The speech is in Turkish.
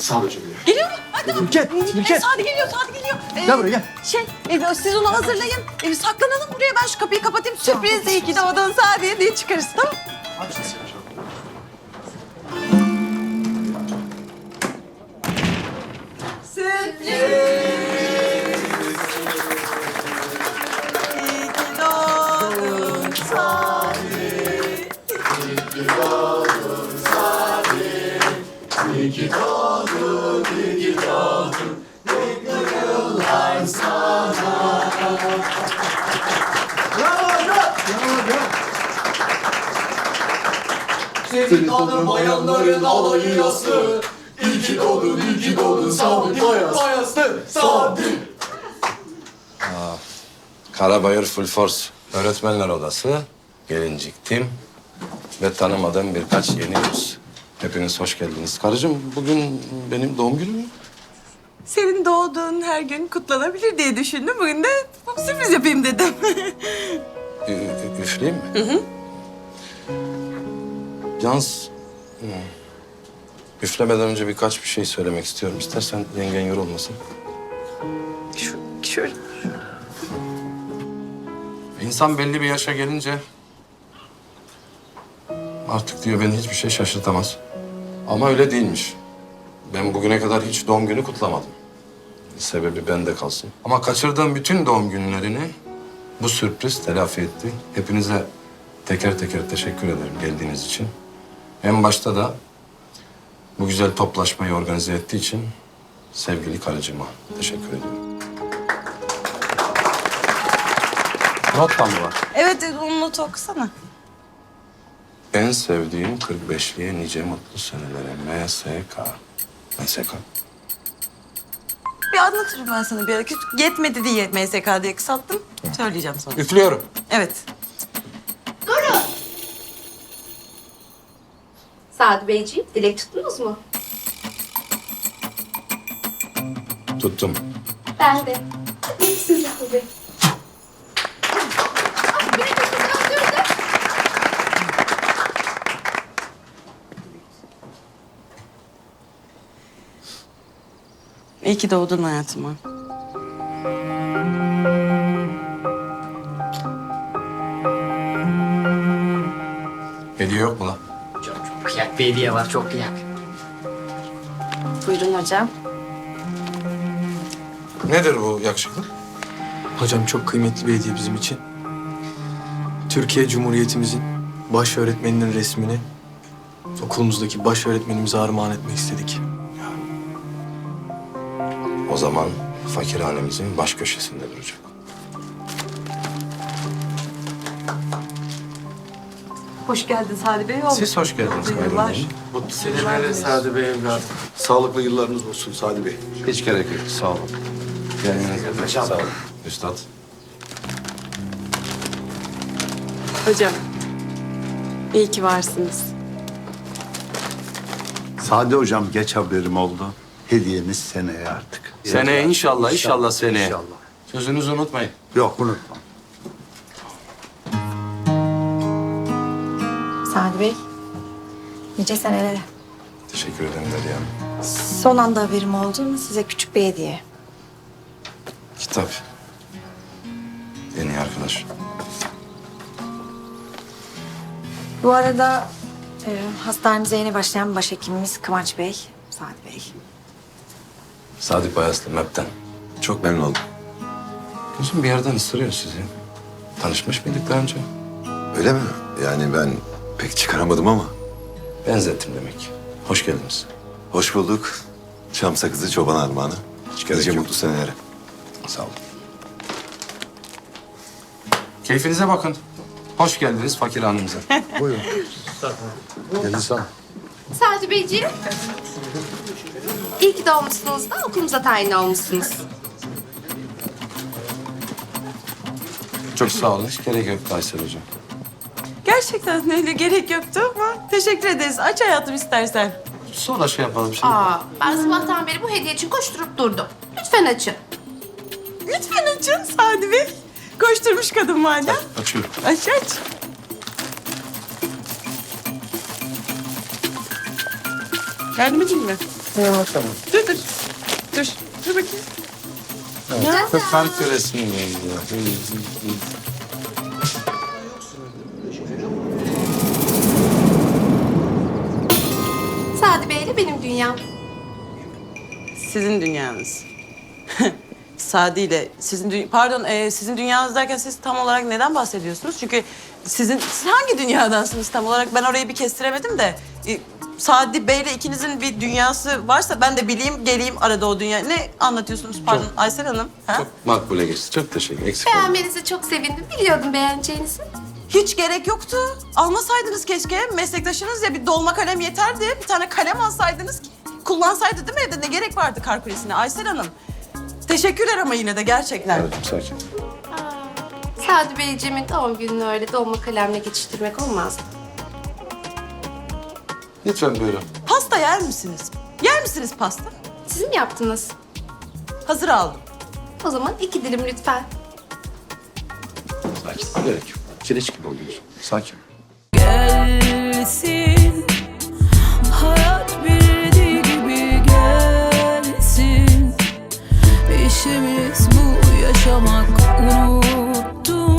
Sağ ol hocam. Geliyor mu? Hadi. Ülket, Ülket. Sadi geliyor, Sadi geliyor. Ee, Gel buraya, gel. Şey, e, siz onu hazırlayın. E, saklanalım buraya. Ben şu kapıyı kapatayım. Sürpriz iyi ki doğdun Sadi diye çıkarız tamam İyi ki doğdun Sadi. Senin adın bayanların alayası İyi ki doğdun, iyi ki doğdun Sadi Bayası, Sadi Karabayır Full Force Öğretmenler Odası, Gelincik Tim ve tanımadığım birkaç yeni yüz. Hepiniz hoş geldiniz. Karıcığım bugün benim doğum günüm mü? Senin doğduğun her gün kutlanabilir diye düşündüm. Bugün de sürpriz yapayım dedim. Ü- ü- üfleyeyim mi? Hı hı. Yalnız hmm, üflemeden önce birkaç bir şey söylemek istiyorum. İstersen yengen yorulmasın. Şu, şöyle. İnsan belli bir yaşa gelince artık diyor beni hiçbir şey şaşırtamaz. Ama öyle değilmiş. Ben bugüne kadar hiç doğum günü kutlamadım. Sebebi bende kalsın. Ama kaçırdığım bütün doğum günlerini bu sürpriz telafi etti. Hepinize teker teker teşekkür ederim geldiğiniz için. En başta da bu güzel toplaşmayı organize ettiği için sevgili karıcığıma teşekkür ediyorum. Not mı var? Evet, onu not okusana. En sevdiğim 45'liye nice mutlu senelere. MSK. MSK. Bir anlatırım ben sana bir ara. Yetmedi diye MSK diye kısalttım. Söyleyeceğim sonra. Üflüyorum. Evet. Sadi Beyciğim, dilek tuttunuz mu? Tuttum. Ben de. Siz Bey. İyi ki doğdun hayatıma. Hediye yok mu lan? Kıyak bir hediye var, çok kıyak. Buyurun hocam. Nedir bu yakışıklı? Hocam çok kıymetli bir hediye bizim için. Türkiye Cumhuriyetimizin baş öğretmeninin resmini okulumuzdaki baş öğretmenimize armağan etmek istedik. O zaman fakirhanemizin baş köşesinde duracak. Hoş geldin Sadi Bey. Siz hoş geldiniz Mutlu Kayrol yıllar. Hanım. Mutlu seneler Sadi Bey evladım. Sağlıklı yıllarınız olsun Sadi Bey. Hiç gerek yok. Sağ olun. İçin sağ olun. Üstad. Hocam, iyi ki varsınız. Sadi hocam geç haberim oldu. Hediyemiz seneye artık. Seneye inşallah, inşallah seneye. İnşallah. Sözünüzü unutmayın. Yok unutma. Sadi Bey, nice senelere. Teşekkür ederim Derya Hanım. Son anda haberim oldu mu size küçük bir hediye. Kitap. Yeni arkadaş. Bu arada e, hastanemize yeni başlayan başhekimimiz Kıvanç Bey, Sadi Bey. Sadık Bayaslı, MEP'ten. Çok memnun oldum. Gözüm bir yerden ısırıyor sizi. Tanışmış mıydık daha önce? Öyle mi? Yani ben pek çıkaramadım ama. Benzettim demek. Hoş geldiniz. Hoş bulduk. Çam sakızı çoban armağanı. Hiç gerek Nice yok. mutlu senelere. Sağ olun. Keyfinize bakın. Hoş geldiniz fakir hanımıza. Sadi Beyciğim. İyi ki doğmuşsunuz da okulumuza tayin olmuşsunuz. Çok sağ olun. Hiç gerek yok Aysel Hocam. Gerçekten öyle gerek yoktu ama teşekkür ederiz. Aç hayatım istersen. Sonra şey yapalım şimdi. Aa, ben sabahtan beri bu hediye için koşturup durdum. Lütfen açın. Lütfen açın Sadi Bey. Koşturmuş kadın madem. Açıyorum. Aç aç. Yardım edeyim mi? Dur dur. Dur. Dur bakayım. Çok kalp resmi benim dünyam. Sizin dünyanız. Sadi ile sizin dü- pardon e, sizin dünyanız derken siz tam olarak neden bahsediyorsunuz? Çünkü sizin siz hangi dünyadansınız tam olarak ben orayı bir kestiremedim de. E, Sadi Bey'le ikinizin bir dünyası varsa ben de bileyim geleyim arada o dünya. Ne anlatıyorsunuz pardon Aysel Hanım? Ha? Çok makbule geçti. Çok teşekkür Eksik olma. Beğenmenize çok sevindim. Biliyordum beğeneceğinizi. Hiç gerek yoktu. Almasaydınız keşke. Meslektaşınız ya bir dolma kalem yeterdi. Bir tane kalem alsaydınız ki kullansaydı değil mi evde? Ne gerek vardı kar kulesine Aysel Hanım? Teşekkürler ama yine de gerçekten. Evet, sakin. Sadi Beyciğimin doğum gününü öyle dolma kalemle geçiştirmek olmazdı. Lütfen buyurun. Pasta yer misiniz? Yer misiniz pasta? Siz mi yaptınız? Hazır aldım. O zaman iki dilim lütfen. Sakin. Gerek yok kireç gibi oluyorsun. Sakin. Gelsin yaşamak unuttum.